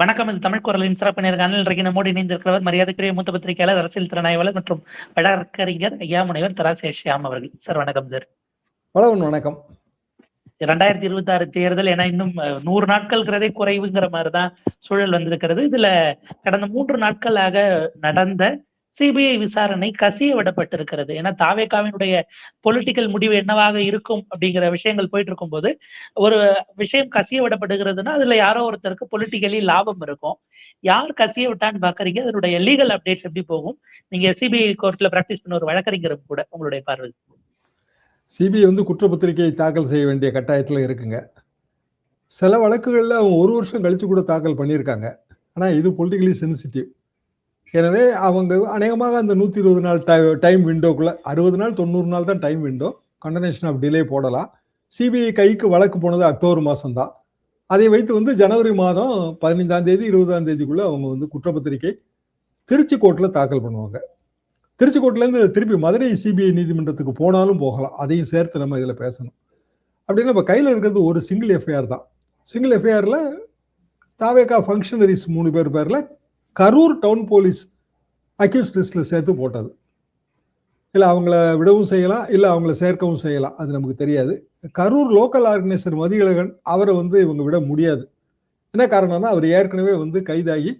வணக்கம். இது தமிழ் குரலின் சிறப்பு நேர்காணல் இன்றைக்கு நம்மோடு இணைந்திருக்கிறவர் மரியாதைக்குரிய மூத்த பத்திரிகையாளர் அரசியல் திறனாய்வாளர் மற்றும் வழக்கறிஞர் ஐயா முனைவர் தராசே ஷியாம் அவர்கள். சார் வணக்கம் சார். வணக்கம் இரண்டாயிரத்தி இருபத்தி ஆறு தேர்தல் என இன்னும் நூறு நாட்கள்ங்கிறதே குறைவுங்கிற மாதிரிதான் சூழல் வந்திருக்கிறது. இதுல கடந்த மூன்று நாட்களாக நடந்த சிபிஐ விசாரணை கசிய விடப்பட்டிருக்கிறது. ஏன்னா தாவேகாவினுடைய பொலிட்டிக்கல் முடிவு என்னவாக இருக்கும் அப்படிங்கிற விஷயங்கள் போயிட்டு இருக்கும்போது ஒரு விஷயம் கசிய விடப்படுகிறதுனா அதுல யாரோ ஒருத்தருக்கு பொலிட்டிக்கலி லாபம் இருக்கும். யார் கசிய விட்டான்னு பாக்குறீங்க அதனுடைய லீகல் அப்டேட்ஸ் எப்படி போகும்? நீங்க சிபிஐ கோர்ட்ல பிராக்டிஸ் பண்ண ஒரு வழக்கறிஞரும் கூட உங்களுடைய பார்வை சிபிஐ வந்து குற்றப்பத்திரிகையை தாக்கல் செய்ய வேண்டிய கட்டாயத்தில் இருக்குங்க. சில வழக்குகளில் அவங்க ஒரு வருஷம் கழிச்சு கூட தாக்கல் பண்ணியிருக்காங்க. ஆனால் இது பொலிட்டிக்கலி சென்சிட்டிவ் எனவே அவங்க அநேகமாக அந்த நூற்றி இருபது நாள் டை டைம் விண்டோக்குள்ளே அறுபது நாள் தொண்ணூறு நாள் தான் time window condonation of delay போடலாம். சிபிஐ கைக்கு வழக்கு போனது அக்டோபர் மாதம் தான் அதை வைத்து வந்து ஜனவரி மாதம் பதினைந்தாம் தேதி இருபதாம் தேதிக்குள்ளே அவங்க வந்து குற்றப்பத்திரிகை திருச்சி கோர்ட்டில் தாக்கல் பண்ணுவாங்க. திருச்சி கோர்ட்லேருந்து திருப்பி மதுரை சிபிஐ நீதிமன்றத்துக்கு போனாலும் போகலாம். அதையும் சேர்த்து நம்ம இதில் பேசணும். அப்படின்னா இப்போ கையில் இருக்கிறது ஒரு சிங்கிள் எஃப்ஐஆர் தான். சிங்கிள் எஃப்ஐஆரில் தாவேக்கா ஃபங்க்ஷனரிஸ் மூணு பேர் பேரில் கரூர் டவுன் போலீஸ் அக்யூஸ் லிஸ்ட்டில் சேர்த்து போட்டது. இல்லை அவங்கள விடவும் செய்யலாம் இல்லை அவங்கள சேர்க்கவும் செய்யலாம். அது நமக்கு தெரியாது. கரூர் லோக்கல் ஆர்கனைசர் மதிகழகன் அவரை வந்து இவங்க விட முடியாது. என்ன காரணம்னா அவர் ஏற்கனவே வந்து கைதாகி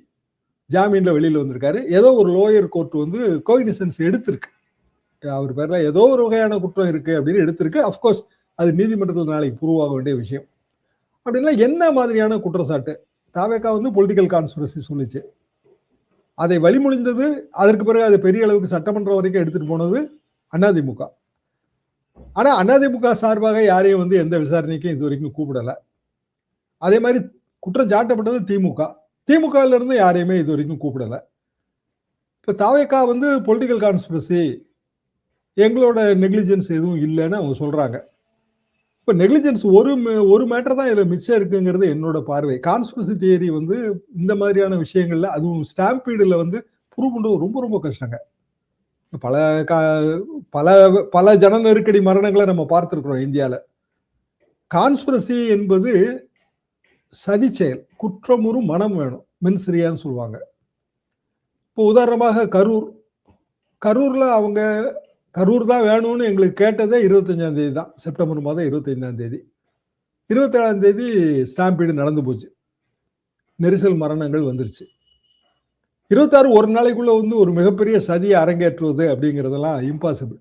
ஜாமீனில் வெளியில் வந்திருக்காரு. ஏதோ ஒரு லோயர் கோர்ட் வந்து கோயினிசன்ஸ் எடுத்திருக்கு. அவர் பேரில் ஏதோ ஒரு வகையான குற்றம் இருக்குது அப்படின்னு எடுத்திருக்கு. அஃப்கோர்ஸ் அது நீதிமன்றத்தில் நாளைக்கு ப்ரூவ் ஆக வேண்டிய விஷயம். அப்படின்னா என்ன மாதிரியான குற்றச்சாட்டு? தாவேக்கா வந்து பொலிட்டிக்கல் கான்ஸ்பிரசி சொல்லிச்சு. அதை வழிமொழிந்தது அதற்கு பிறகு அது பெரிய அளவுக்கு சட்டமன்றம் வரைக்கும் எடுத்துட்டு போனது அதிமுக ஆனா அதிமுக சார்பாக யாரையும் வந்து எந்த விசாரணைக்கும் இது வரைக்கும் கூப்பிடல. அதே மாதிரி குற்றம் சாட்டப்பட்டது திமுக. திமுகல இருந்து யாரையுமே இது வரைக்கும் கூப்பிடல. இப்போ தாவேக்கா வந்து பொலிட்டிக்கல் கான்ஸ்பிரசி எங்களோட நெக்லிஜென்ஸ் எதுவும் இல்லைன்னு அவங்க சொல்றாங்க. இப்போ நெக்லிஜென்ஸ் ஒரு ஒரு மேட்டர் தான் இதில் மிச்சம் இருக்குங்கிறது என்னோட பார்வை. கான்ஸ்பிரசி தியரி வந்து இந்த மாதிரியான விஷயங்கள்ல அதுவும் ஸ்டாம்பீடில் வந்து ப்ரூவ் பண்ணுறது ரொம்ப ரொம்ப கஷ்டங்க. பல கா பல பல ஜன நெருக்கடி மரணங்களை நம்ம பார்த்துருக்குறோம் இந்தியாவில் கான்ஸ்பிரசி என்பது சதி செயல் குற்றமுறும் மனம் வேணும் மின்சிரியான்னு சொல்லுவாங்க. இப்போ உதாரணமாக கரூர். கரூரில் அவங்க கரூர் தான் வேணும்னு எங்களுக்கு கேட்டதே இருபத்தஞ்சாம் தேதி தான். செப்டம்பர் மாதம் இருபத்தஞ்சாம் தேதி. இருபத்தேழாம் தேதி ஸ்டாம்பீடு நடந்து போச்சு. நெரிசல் மரணங்கள் வந்துருச்சு. இருபத்தாறு ஒரு நாளைக்குள்ள வந்து ஒரு மிகப்பெரிய சதியை அரங்கேற்றுவது அப்படிங்கிறதெல்லாம் இம்பாசிபிள்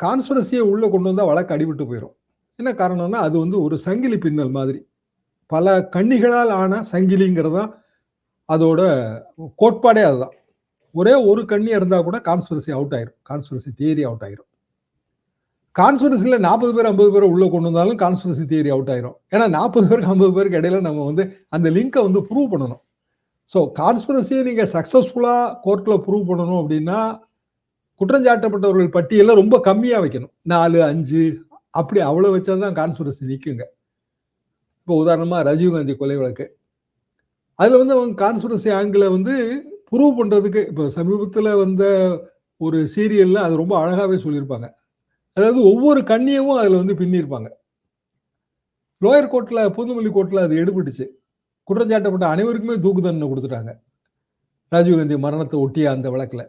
கான்ஸ்பிரசியை உள்ளே கொண்டு வந்தால் வழக்கு அடிபட்டு போயிடும் என்ன காரணம்னா அது வந்து ஒரு சங்கிலி பின்னல் மாதிரி. பல கண்ணிகளால் ஆன சங்கிலிங்கிறது தான் அதோட கோட்பாடே அதுதான். ஒரே ஒரு கண்ணி இருந்தால் கூட கான்ஸ்பிரசி அவுட் ஆயிரும். கான்ஸ்பிரசி தியரி அவுட் ஆயிரும். கான்ஸ்பிரசியில் நாற்பது பேர் ஐம்பது பேர் உள்ளே கொண்டு வந்தாலும் கான்ஸ்பிரசி தியரி அவுட் ஆயிரும். ஏன்னா நாற்பது பேருக்கு ஐம்பது பேருக்கு இடையில நம்ம வந்து அந்த லிங்கை வந்து ப்ரூவ் பண்ணணும். ஸோ கான்ஸ்பிரசியை நீங்கள் சக்ஸஸ்ஃபுல்லாக கோர்ட்டில் ப்ரூவ் பண்ணணும் அப்படின்னா குற்றஞ்சாட்டப்பட்டவர்கள் பட்டியலில் ரொம்ப கம்மியாக வைக்கணும். நாலு அஞ்சு அப்படி அவ்வளோ வச்சா தான் கான்ஸ்பிரசி நிற்குங்க இப்போ உதாரணமாக ராஜீவ்காந்தி கொலை வழக்கு. அதில் வந்து அவங்க கான்ஸ்பிரசி ஆங்கிளை வந்து ப்ரூவ் பண்ணுறதுக்கு இப்போ சமீபத்தில் வந்த ஒரு சீரியலில் அது ரொம்ப அழகாகவே சொல்லியிருப்பாங்க. அதாவது ஒவ்வொரு கண்ணியமும் அதில் வந்து பின்னிருப்பாங்க லோயர் கோர்ட்டில் பூந்தமல்லி கோர்ட்டில் அது எடுபட்டுச்சு. குற்றஞ்சாட்டப்பட்ட அனைவருக்குமே தூக்கு தண்டனை கொடுத்துட்டாங்க. ராஜீவ்காந்தி மரணத்தை ஒட்டிய அந்த வழக்கில்.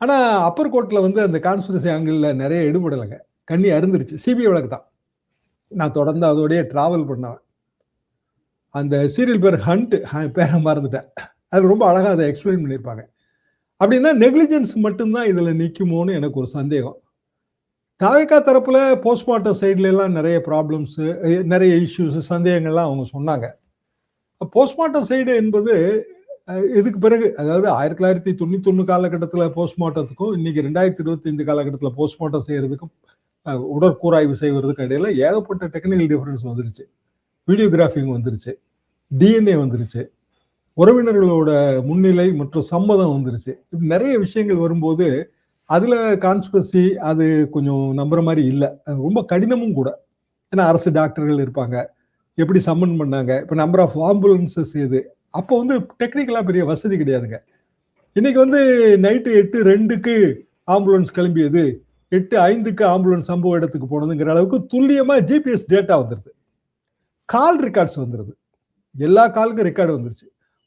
ஆனால் அப்பர் கோர்ட்டில் வந்து அந்த கான்ஸ்பிரசி ஆங்கிளில் நிறைய எடுபடலைங்க. கண்ணி அருந்துருச்சு. சிபிஐ வழக்கு தான். நான் தொடர்ந்து அதோடைய ட்ராவல் பண்ணேன் அந்த சீரியல் பேர் ஹண்ட் பேரை மறந்துட்டேன். அது ரொம்ப அழகாக அதை எக்ஸ்பிளைன் பண்ணியிருப்பாங்க. அப்படின்னா நெக்லிஜென்ஸ் மட்டும்தான் இதில் நிற்குமோன்னு எனக்கு ஒரு சந்தேகம். தாவிக்கா தரப்பில் போஸ்ட்மார்ட்டம் சைட்லலாம் நிறைய ப்ராப்ளம்ஸு நிறைய இஷ்யூஸு சந்தேகங்கள்லாம் அவங்க சொன்னாங்க. போஸ்ட்மார்ட்டம் சைடு என்பது இதுக்கு பிறகு அதாவது ஆயிரத்தி தொள்ளாயிரத்தி தொண்ணூத்தி ஒன்று காலகட்டத்தில் போஸ்ட்மார்ட்டத்துக்கும் இன்னைக்கு ரெண்டாயிரத்தி இருபத்தி ஐந்து காலகட்டத்தில் போஸ்ட்மார்ட்டம் செய்கிறதுக்கும் உடற்கூராய்வு உடற்கூறாய்வு செய்வதற்கும் இடையில ஏகப்பட்ட டெக்னிக்கல் டிஃபரன்ஸ் வந்துருச்சு. வீடியோகிராஃபிங் வந்துருச்சு. டிஎன்ஏ வந்துருச்சு. உறவினர்களோட முன்னிலை மற்றும் சம்மதம் வந்துருச்சு. இப்படி நிறைய விஷயங்கள் வரும்போது அதுல கான்ஸ்பிரசி அது கொஞ்சம் நம்புற மாதிரி இல்லை. ரொம்ப கடினமும் கூட. ஏன்னா அரசு டாக்டர்கள் இருப்பாங்க. எப்படி சம்மன் பண்ணாங்க? இப்போ நம்பர் ஆஃப் ஆம்புலன்சஸ் இது அப்போ வந்து டெக்னிக்கலாக பெரிய வசதி கிடையாதுங்க. இன்னைக்கு வந்து நைட்டு எட்டு ரெண்டுக்கு ஆம்புலன்ஸ் கிளம்பியது. எட்டு ஐந்துக்கு ஆம்புலன்ஸ் சம்பவ இடத்துக்கு போனதுங்கிற அளவுக்கு துல்லியமாக ஜிபிஎஸ் டேட்டா வந்துடுது கால் ரெக்கார்ட்ஸ் வந்துடுது எல்லா காலுக்கும் ரெக்கார்டு வந்துருச்சு.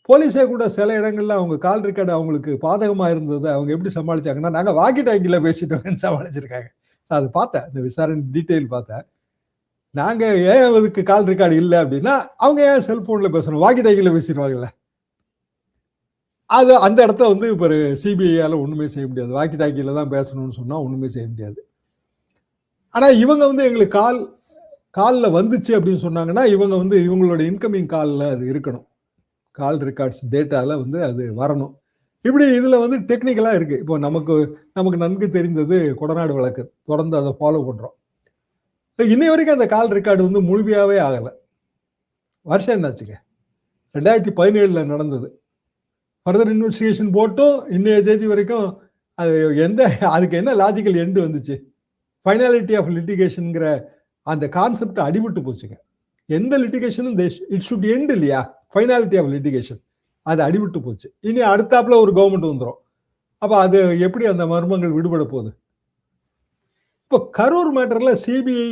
போலீஸே கூட சில இடங்கள்ல அவங்க கால் ரெக்கார்டு அவங்களுக்கு பாதகமா இருந்தது அவங்க எப்படி சமாளிச்சாங்கன்னா நாங்க வாக்கி டாக்கில பேசிட்டோம்னு சமாளிச்சிருக்காங்க. நான் அதை பார்த்தேன். இந்த விசாரணை டீட்டெயில் பார்த்தேன். நாங்க ஏன் அதுக்கு கால் ரெக்கார்டு இல்லை அப்படின்னா அவங்க ஏன் செல்போன்ல பேசணும்? வாக்கி டாக்கில பேசிடுவாங்கல்ல. அது அந்த இடத்த வந்து இப்போ சிபிஐயால ஒண்ணுமே செய்ய முடியாது. வாக்கி டாக்கில தான் பேசணும்னு சொன்னா ஒண்ணுமே செய்ய முடியாது. ஆனா இவங்க வந்து எங்களுக்கு கால் காலில் வந்துச்சு அப்படின்னு சொன்னாங்கன்னா இவங்க வந்து இவங்களோட இன்கமிங் காலில் அது இருக்கணும். கால் ரெக்கார்ட்ஸ் டேட்டாவில் வந்து அது வரணும். இப்படி இதில் வந்து டெக்னிக்கலாக இருக்குது இப்போ நமக்கு நமக்கு நன்கு தெரிந்தது கொடநாடு வழக்கு. தொடர்ந்து அதை ஃபாலோ பண்ணுறோம் இன்னை வரைக்கும் அந்த கால் ரெக்கார்டு வந்து முழுமையாகவே ஆகலை. வருஷம் என்னாச்சுங்க? ரெண்டாயிரத்தி பதினேழில் நடந்தது. ஃபர்தர் இன்வெஸ்டிகேஷன் போட்டும் இன்னைய தேதி வரைக்கும் அது எந்த அதுக்கு என்ன லாஜிக்கல் எண்டு வந்துச்சு? ஃபைனாலிட்டி ஆஃப் லிட்டிகேஷனுங்கிற அந்த கான்செப்ட் அடிபட்டு போச்சுங்க. எந்த லிட்டிகேஷனும் இட் ஷுட் எண்டு இல்லையா? ஃபைனாலிட்டி ஆஃப் லிட்டிகேஷன் அது அடிபட்டு போச்சு. இனி அடுத்தாப்புல ஒரு கவர்மெண்ட் வந்துடும் அப்போ அது எப்படி அந்த மர்மங்கள் விடுபட போகுது? இப்போ கரூர் மேட்டரில் சிபிஐ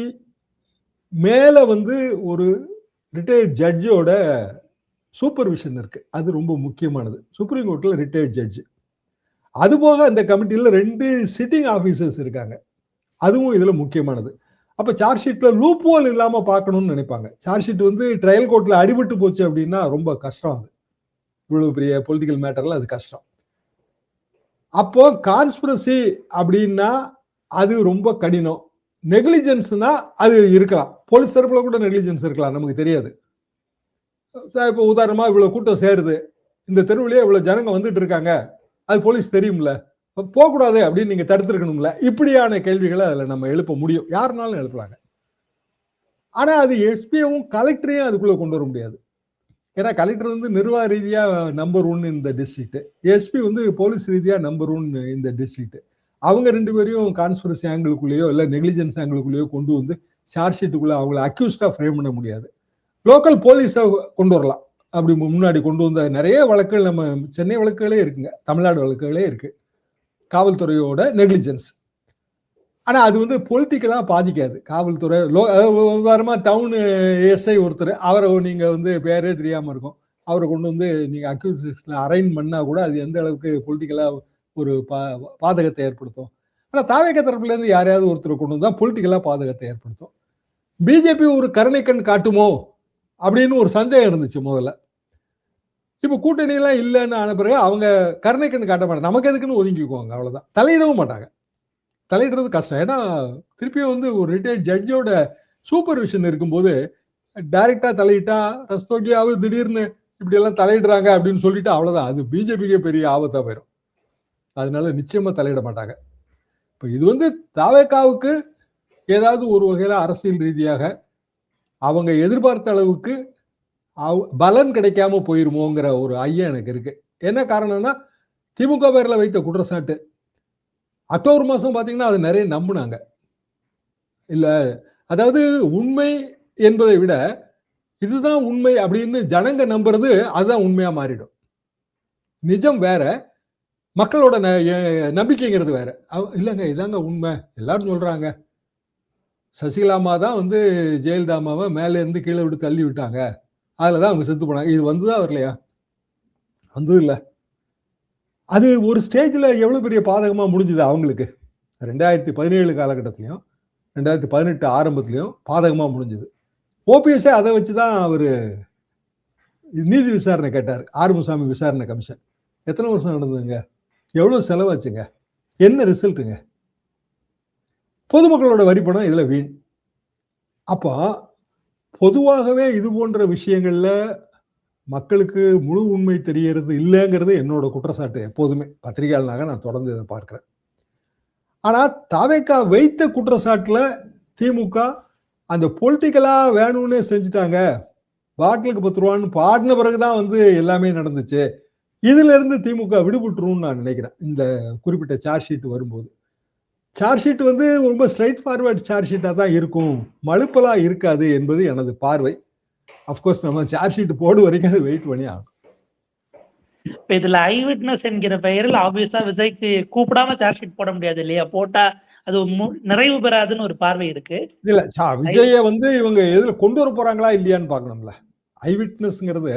மேலே வந்து ஒரு ரிட்டையர்ட் ஜட்ஜோட சூப்பர்விஷன் இருக்குது அது ரொம்ப முக்கியமானது. சுப்ரீம் கோர்ட்டில் ரிட்டையர்ட் ஜட்ஜ் அது போக அந்த கமிட்டியில் ரெண்டு சிட்டிங் ஆஃபீஸர்ஸ் இருக்காங்க. அதுவும் இதில் முக்கியமானது. அப்ப சார்ஜ் ஷீட்ல லூப் ஹோல் இல்லாம பார்க்கணும்னு நினைப்பாங்க. சார்ஜ் ஷீட் வந்து ட்ரையல் கோர்ட்ல அடிபட்டு போச்சு அப்படின்னா ரொம்ப கஷ்டம் அது. இவ்வளவு பெரிய பொலிட்டிக்கல் மேட்டர்ல அது கஷ்டம். அப்போ கான்ஸ்பிரசி அப்படின்னா அது ரொம்ப கடினம். நெக்லிஜென்ஸ்னா அது இருக்கலாம். போலீஸ் தரப்புல கூட நெக்லிஜென்ஸ் இருக்கலாம் நமக்கு தெரியாது. சார் இப்போ உதாரணமா இவ்வளவு கூட்டம் சேருது. இந்த தெருவிலேயே இவ்வளவு ஜனங்க வந்துட்டு இருக்காங்க. அது போலீஸ் தெரியும்ல. போகக்கூடாது அப்படின்னு நீங்க தடுத்திருக்கணும்ல. இப்படியான கேள்விகளை அதில் நம்ம எழுப்ப முடியும். யாருனாலும் எழுப்பலாங்க. ஆனா அது எஸ்பியும் கலெக்டரையும் அதுக்குள்ள கொண்டு வர முடியாது. ஏன்னா கலெக்டர் வந்து நிர்வாக ரீதியா நம்பர் ஒன் இந்த டிஸ்ட்ரிக்ட் எஸ்பி வந்து போலீஸ் ரீதியா நம்பர் ஒன் இந்த டிஸ்ட்ரிக்ட் அவங்க ரெண்டு பேரையும் கான்ஸ்பிரசி ஆங்கிளுக்குள்ளேயோ இல்லை நெக்லிஜென்ஸ் ஆங்கிளுக்குள்ளேயோ கொண்டு வந்து சார்ஜ் ஷீட்டுக்குள்ளே அவங்கள அக்யூஸ்டாக ஃப்ரேம் பண்ண முடியாது. லோக்கல் போலீஸை கொண்டு வரலாம். அப்படி முன்னாடி கொண்டு வந்த நிறைய வழக்குகள் நம்ம சென்னை வழக்குகளே இருக்குங்க. தமிழ்நாடு வழக்குகளே இருக்குது காவல்துறையோட நெக்லிஜென்ஸ் ஆனால் அது வந்து பொலிட்டிக்கலாக பாதிக்காது. காவல்துறை லோ உதாரணமா டவுன் எஸ்ஐ ஒருத்தர் அவரை நீங்கள் வந்து பேரே தெரியாமல் இருக்கும். அவரை கொண்டு வந்து நீங்கள் அக்யூசேஷன் அரைன் பண்ணால் கூட அது எந்த அளவுக்கு பொலிட்டிக்கலாக ஒரு பா பாதகத்தை ஏற்படுத்தும். ஆனால் தாவேக்க தரப்புலேருந்து யாரையாவது ஒருத்தர் கொண்டு வந்தால் பொலிட்டிக்கலாக பாதகத்தை ஏற்படுத்தும். பிஜேபி ஒரு கருணைக்கண் காட்டுமோ? அப்படின்னு ஒரு சந்தேகம் இருந்துச்சு முதல்ல. இப்போ கூட்டணியெல்லாம் இல்லைன்னு ஆன பிறகு அவங்க கருணைக்கண்ணு காட்ட மாட்டாங்க. நமக்கு எதுக்குன்னு ஒதுங்கிக்குவாங்க அவ்வளோதான் தலையிடவும் மாட்டாங்க. தலையிடுறது கஷ்டம். ஏன்னா திருப்பியும் வந்து ஒரு ரிட்டையர்ட் ஜட்ஜோட சூப்பர்விஷன் இருக்கும்போது டைரெக்டாக தலையிட்டா ரஸ்தோக்கியாவது திடீர்னு இப்படியெல்லாம் தலையிடுறாங்க அப்படின்னு சொல்லிட்டு அவ்வளோதான் அது பிஜேபிக்கே பெரிய ஆபத்தாக போயிடும் அதனால நிச்சயமாக தலையிட மாட்டாங்க. இப்போ இது வந்து தாவேக்காவுக்கு ஏதாவது ஒரு வகையில் அரசியல் ரீதியாக அவங்க எதிர்பார்த்த அளவுக்கு பலன் கிடைக்காம போயிருமோங்கிற ஒரு ஐயம் எனக்கு இருக்கு. என்ன காரணம்னா திமுக பேரில் வைத்த குற்றச்சாட்டு. அக்டோபர் மாதம் பார்த்தீங்கன்னா அது நிறைய நம்பினாங்க. இல்லை அதாவது உண்மை என்பதை விட இதுதான் உண்மை அப்படின்னு ஜனங்க நம்புறது அதுதான் உண்மையாக மாறிடும். நிஜம் வேற மக்களோட நம்பிக்கைங்கிறது வேற. இல்லைங்க இதாங்க உண்மை. எல்லாரும் சொல்கிறாங்க சசிகலாமா தான் வந்து ஜெயலலிதாமாவை மேலே இருந்து கீழே விட்டு தள்ளி விட்டாங்க. அதில் தான் அவங்க செத்து போனாங்க. இது வந்துதான் வரலையா? வந்தது இல்லை. அது ஒரு ஸ்டேஜில் எவ்வளோ பெரிய பாதகமாக முடிஞ்சுது அவங்களுக்கு? ரெண்டாயிரத்தி பதினேழு காலகட்டத்திலையும் ரெண்டாயிரத்தி பதினெட்டு ஆரம்பத்துலேயும் பாதகமாக முடிஞ்சுது. ஓபிஎஸ்ஸே அதை வச்சு தான் அவர் நீதி விசாரணை கேட்டார். ஆறுமுசாமி விசாரணை கமிஷன். எத்தனை வருஷம் நடந்ததுங்க? எவ்வளோ செலவாச்சுங்க? என்ன ரிசல்ட்டுங்க? பொதுமக்களோட வரி பணம் இதில் வீண். அப்போ பொதுவாகவே இது போன்ற விஷயங்கள்ல மக்களுக்கு முழு உண்மை தெரியறது இல்லைங்கிறது என்னோட குற்றச்சாட்டு எப்போதுமே. பத்திரிகையாளனாக நான் தொடர்ந்து இதை பார்க்கிறேன். ஆனால் தாவேக்கா வைத்த குற்றச்சாட்டில் திமுக அந்த பொலிட்டிக்கலாக வேணும்னு செஞ்சுட்டாங்க. பாட்டிலுக்கு பத்து ரூபான்னு பாடின பிறகு தான் வந்து எல்லாமே நடந்துச்சு. இதுல இருந்து திமுக விடுபட்டுரும்னு நான் நினைக்கிறேன். இந்த குறிப்பிட்ட சார்ஜ் ஷீட் வரும்போது. சார்ஜ் ஷீட் வந்து ரொம்ப ஸ்ட்ரைட் ஃபார்வர்ட் சார்ஜ் ஷீட்டாக தான் இருக்கும். மழுப்பலா இருக்காது என்பது எனது பார்வை. அஃப்கோர்ஸ் நம்ம சார்ஜ் ஷீட் போடு வரைக்கும் அது வெயிட் பண்ணி ஆகும். இப்ப இதுல ஐ விட்னஸ் என்கிற பெயரில் ஆப்வியஸா விஜய்க்கு கூப்பிடாம சார்ஜ் ஷீட் போட முடியாது இல்லையா? போட்டா அது நிறைவு பெறாதுன்னு ஒரு பார்வை இருக்கு. இல்ல விஜய வந்து இவங்க எதுல கொண்டு வர போறாங்களா இல்லையான்னு பாக்கணும்ல ஐ விட்னஸ்ங்கிறது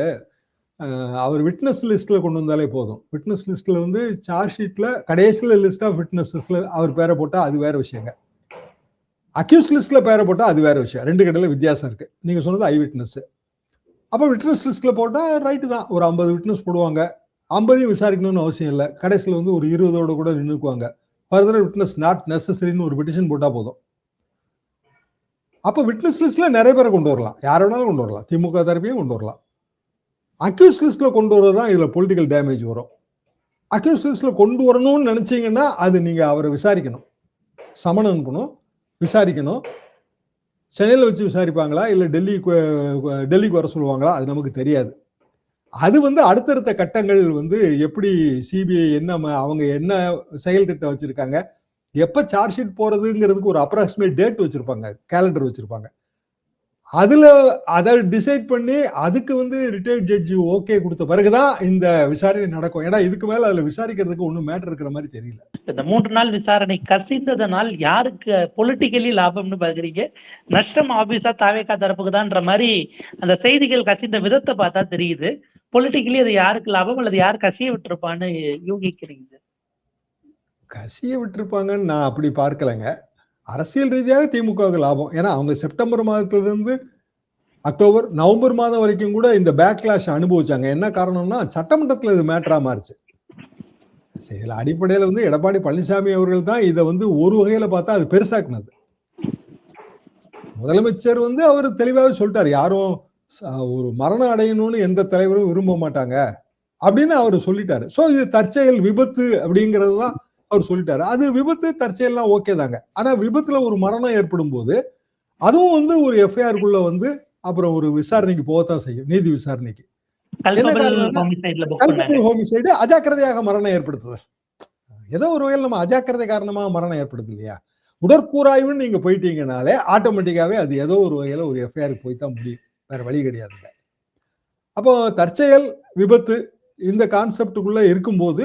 அவர் விட்னஸ் லிஸ்ட்ல கொண்டு வந்தாலே போதும். விட்னஸ் லிஸ்ட்ல வந்து சார்ஜ் ஷீட்ல கடைசியில் லிஸ்ட் ஆஃப் விட்னஸஸ்ல அவர் பேரை போட்டால் அது வேற விஷயங்க. அக்யூஸ் லிஸ்ட்ல பேரை போட்டால் அது வேற விஷயம். ரெண்டு கடையில் வித்தியாசம் இருக்கு. நீங்க சொன்னது ஐ விட்னஸ் அப்போ விட்னஸ் லிஸ்ட்ல போட்டால் ரைட்டு தான். ஒரு ஐம்பது விட்னஸ் போடுவாங்க. ஐம்பதையும் விசாரிக்கணும்னு அவசியம் இல்லை. கடைசியில் வந்து ஒரு இருபதோட கூட நின்றுக்குவாங்க ஃபர்தர் விட்னஸ் நாட் நெசசரின்னு ஒரு பெட்டிஷன் போட்டால் போதும். அப்போ விட்னஸ் லிஸ்ட்ல நிறைய பேரை கொண்டு வரலாம். யார் வேணாலும் கொண்டு வரலாம். திமுக தரப்பையும் கொண்டு வரலாம். அக்யூஸ் லிஸ்ட்ல கொண்டு வர்றது தான் இதுல பொலிட்டிக்கல் டேமேஜ் வரும். அக்யூஸ் லிஸ்ட்ல கொண்டு வரணும்னு நினைச்சீங்கன்னா அது நீங்க அவரை விசாரிக்கணும். சமன் அனுப்பணும் விசாரிக்கணும். சென்னையில் வச்சு விசாரிப்பாங்களா? இல்லை டெல்லி டெல்லிக்கு வர சொல்லுவாங்களா? அது நமக்கு தெரியாது. அது வந்து அடுத்தடுத்த கட்டங்கள் வந்து எப்படி சிபிஐ என்ன ம- அவங்க என்ன செயல் திட்டம் வச்சுருக்காங்க? எப்போ சார்ஜ் ஷீட் போகிறதுங்கிறதுக்கு ஒரு அப்ராக்சிமேட் டேட் வச்சுருப்பாங்க கேலண்டர் வச்சுருப்பாங்க. அதுல அதை டிசைட் பண்ணி அதுக்கு வந்து ரிட்டையர்ட் ஜட்ஜி ஓகே கொடுத்த பிறகுதான் இந்த விசாரணை நடக்கும். ஏன்னா இதுக்கு மேல அதுல விசாரிக்கிறதுக்கு ஒன்றும் மேட்டர் இருக்கிற மாதிரி தெரியல. இந்த மூன்று நாள் விசாரணை கசிந்ததனால் யாருக்கு பொலிட்டிக்கலி லாபம்னு பாக்குறீங்க நஷ்டம் ஆபீஸா தாவேக்கா தரப்புக்கு தான்ற மாதிரி அந்த செய்திகள் கசிந்த விதத்தை பார்த்தா தெரியுது. பொலிட்டிக்கலி அது யாருக்கு லாபம் அல்லது யார் கசிய விட்டுருப்பான்னு யூகிக்கிறீங்க சார் கசிய விட்டுருப்பாங்கன்னு நான் அப்படி பார்க்கலைங்க. அரசியல் ரீதியாக திமுகவுக்கு லாபம். ஏன்னா அவங்க செப்டம்பர் மாதத்திலிருந்து அக்டோபர் நவம்பர் மாதம் வரைக்கும் கூட இந்த பேக்லாஷ் அனுபவிச்சாங்க. என்ன காரணம்னா சட்டமன்றத்தில் இது மேட்டரா மாறுச்சு. சரி, அடிப்படையில் வந்து எடப்பாடி பழனிசாமி அவர்கள் தான் இதை வந்து ஒரு வகையில் பார்த்தா அது பெருசாக்குனது. முதலமைச்சர் வந்து அவர் தெளிவாகவே சொல்லிட்டார். யாரும் ஒரு மரணம் அடையணும்னு எந்த தலைவரும் விரும்ப மாட்டாங்க அப்படின்னு அவர் சொல்லிட்டாரு. ஸோ இது தற்செயல் விபத்து அப்படிங்கிறது தான் அவர் சொல்லிட்டாரு. அது விபத்து தற்செயல்லாம் ஓகே தாங்க. ஆனா விபத்துல ஒரு மரணம் ஏற்படும் போது அதுவும் வந்து ஒரு எஃப்ஐஆருக்குள்ள வந்து அப்புறம் ஒரு விசாரணைக்கு போகத்தான் செய்யும். நீதி விசாரணைக்கு. ஹோமிசைடு அஜாக்கிரதையாக மரணம் ஏற்படுத்துதல். ஏதோ ஒரு வகையில் நம்ம அஜாக்கிரதை காரணமாக மரணம் ஏற்படுது இல்லையா? உடற்கூறாய்வுன்னு நீங்க போயிட்டீங்கனாலே ஆட்டோமேட்டிக்காவே அது ஏதோ ஒரு வகையில ஒரு எஃப்ஐஆருக்கு போய் தான் முடியும். வேற வழி கிடையாதுங்க. அப்போ தற்செயல் விபத்து இந்த கான்செப்டுக்குள்ள இருக்கும்போது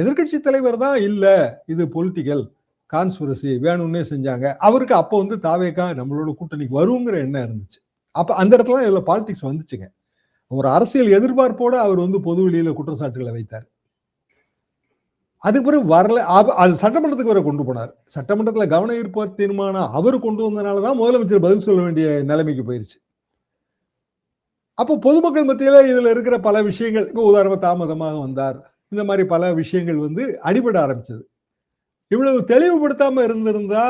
எதிர்க்கட்சி தலைவர் தான் இல்லை இது பொலிட்டிக்கல் கான்ஸ்பிரசி வேணும்னே செஞ்சாங்க. அவருக்கு அப்போ வந்து தாவேக்கா நம்மளோட கூட்டணிக்கு வருங்கிற எண்ணம் இருந்துச்சு. அப்போ அந்த இடத்துல இதில் பாலிடிக்ஸ் வந்துச்சுங்க. ஒரு அரசியல் எதிர்பார்ப்போடு அவர் வந்து பொது வெளியில் குற்றச்சாட்டுகளை வைத்தார். அதுக்கு பிறகு வரல அது சட்டமன்றத்துக்கு வரை கொண்டு போனார். சட்டமன்றத்தில் கவன ஈர்ப்பு தீர்மானம் அவர் கொண்டு வந்தனால தான் முதலமைச்சர் பதில் சொல்ல வேண்டிய நிலைமைக்கு போயிருச்சு. அப்போ பொதுமக்கள் மத்தியில் இதில் இருக்கிற பல விஷயங்கள் இப்போ உதாரணமாக தாமதமாக வந்தார். இந்த மாதிரி பல விஷயங்கள் வந்து அடிபட ஆரம்பிச்சது. இவ்வளவு தெளிவுபடுத்தாம இருந்திருந்தா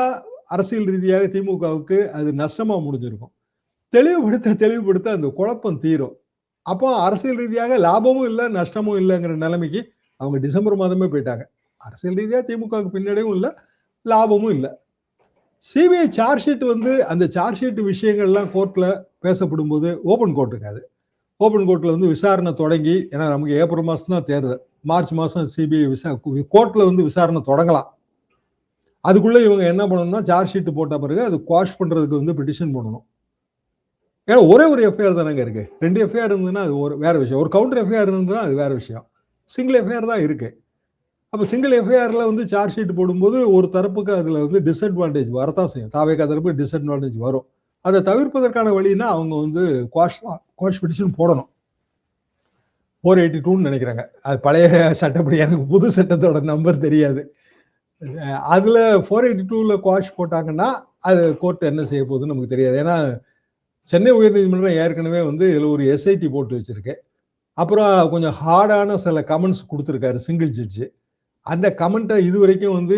அரசியல் ரீதியாக திமுகவுக்கு அது நஷ்டமா முடிஞ்சிருக்கும். தெளிவுபடுத்த தெளிவுபடுத்த அந்த குழப்பம் தீரும். அப்போ அரசியல் ரீதியாக லாபமும் இல்லை நஷ்டமும் இல்லைங்கிற நிலைமைக்கு அவங்க டிசம்பர் மாதமே போயிட்டாங்க. அரசியல் ரீதியாக திமுகவுக்கு பின்னடையும் இல்லை லாபமும் இல்லை. சிபிஐ சார்ஜ் ஷீட் வந்து அந்த சார்ஜ் ஷீட் விஷயங்கள்லாம் கோர்ட்டில் பேசப்படும் போது ஓப்பன் கோர்ட்டுங்க அது. ஓப்பன் கோர்ட்டில் வந்து விசாரணை தொடங்கி ஏன்னா நமக்கு ஏப்ரல் மாதம் தான் தேர்தல். மார்ச் மாதம் சிபிஐ விசா கோர்ட்டில் வந்து விசாரணை தொடங்கலாம். அதுக்குள்ளே இவங்க என்ன பண்ணணும்னா சார்ஜ் ஷீட் போட்ட பிறகு அது குவாஷ் பண்ணுறதுக்கு வந்து பெட்டிஷன் பண்ணணும் ஏன்னா ஒரே ஒரு எஃப்ஐஆர் தானேங்க இருக்குது ரெண்டு எஃப்ஐஆர் இருந்ததுன்னா அது ஒரு வேற விஷயம். ஒரு கவுண்டர் எஃப்ஐஆர் இருந்ததுன்னா அது வேற விஷயம். சிங்கிள் எஃப்ஐஆர் தான் இருக்குது அப்போ சிங்கிள் எஃப்ஐஆரில் வந்து சார்ஜ் ஷீட் போடும்போது ஒரு தரப்புக்கு அதில் வந்து டிஸ்அட்வான்டேஜ் வரத்தான் செய்யும். தாவேக்கா தரப்பு டிஸ்அட்வான்டேஜ் வரும். அதை தவிர்ப்பதற்கான வழின்னா அவங்க வந்து குவாஷ் குவாஷ் பெட்டிஷன் போடணும். ஃபோர் எயிட்டி டூன்னு நினைக்கிறாங்க. அது பழைய சட்டப்படி எனக்கு புது சட்டத்தோட நம்பர் தெரியாது. அதில் ஃபோர் எயிட்டி டூவில் குவாஷ் போட்டாங்கன்னா அது கோர்ட் என்ன செய்ய போகுதுன்னு நமக்கு தெரியாது. ஏன்னா சென்னை உயர்நீதிமன்றம் ஏற்கனவே வந்து இதில் ஒரு எஸ்ஐடி போட்டு வச்சுருக்கு. அப்புறம் கொஞ்சம் ஹார்டான சில கமெண்ட்ஸ் கொடுத்துருக்காரு சிங்கிள் ஜட்ஜு அந்த கமெண்ட்டை இது வரைக்கும் வந்து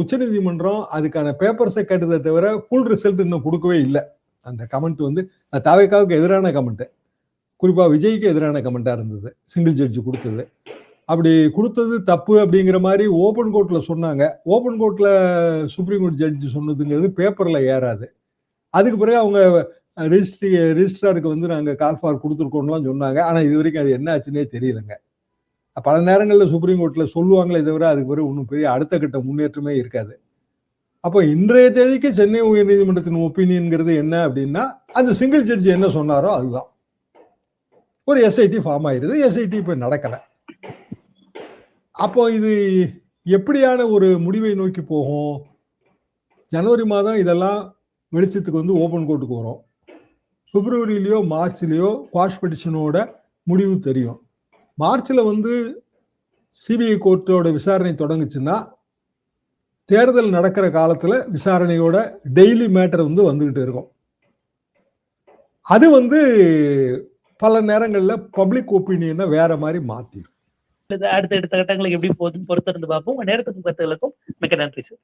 உச்சநீதிமன்றம் அதுக்கான பேப்பர்ஸை கேட்டதை தவிர ஃபுல் ரிசல்ட் இன்னும் கொடுக்கவே இல்லை. அந்த கமெண்ட் வந்து அது தாவேக்காவுக்கு எதிரான கமெண்ட்டு குறிப்பாக விஜய்க்கு எதிரான கமெண்ட்டாக இருந்தது. சிங்கிள் ஜட்ஜு கொடுத்தது. அப்படி கொடுத்தது தப்பு அப்படிங்கிற மாதிரி ஓப்பன் கோர்ட்டில் சொன்னாங்க. ஓப்பன் கோர்ட்டில் சுப்ரீம் கோர்ட் ஜட்ஜி சொன்னதுங்கிறது பேப்பரில் ஏறாது. அதுக்கு பிறகு அவங்க ரிஜிஸ்ட்ரி ரிஜிஸ்ட்ராருக்கு வந்து நாங்கள் கால்ஃபார் கொடுத்துருக்கோம்லாம் சொன்னாங்க. ஆனால் இது வரைக்கும் அது என்ன ஆச்சுன்னே தெரியலங்க. பல நேரங்களில் சுப்ரீம் கோர்ட்டில் சொல்லுவாங்களே தவிர அதுக்கு பிறகு ஒன்றும் பெரிய அடுத்த கட்ட முன்னேற்றமே இருக்காது. அப்போ இன்றைய தேதிக்கு சென்னை உயர்நீதிமன்றத்தின் ஒப்பீனியன்கிறது என்ன அப்படின்னா அந்த சிங்கிள் ஜட்ஜி என்ன சொன்னாரோ அதுதான். ஒரு எஸ்ஐடி ஃபார்ம் ஆயிருது. எஸ்ஐடி இப்போ நடக்கலை. அப்போ இது எப்படியான ஒரு முடிவை நோக்கி போகும்? ஜனவரி மாதம் இதெல்லாம் வெளிச்சத்துக்கு வந்து ஓப்பன் கோர்ட்டுக்கு வரும். பிப்ரவரியிலையோ மார்ச்லேயோ குவாஷ் பெட்டிஷனோட முடிவு தெரியும். மார்ச்சில் வந்து சிபிஐ கோர்ட்டோட விசாரணை தொடங்குச்சுன்னா தேர்தல் நடக்கிற காலத்தில் விசாரணையோட டெய்லி மேட்டர் வந்து வந்துக்கிட்டு இருக்கும். அது வந்து பல நேரங்களில் பப்ளிக் ஒப்பீனியனை வேற மாதிரி மாற்றிடும் அடுத்த அடுத்த கட்டங்களுக்கு எப்படி போகுதுன்னு பொறுத்திருந்து பார்ப்போம். உங்க நேரத்துக்கும் கருத்துகளுக்கும் மிக்க நன்றி சார்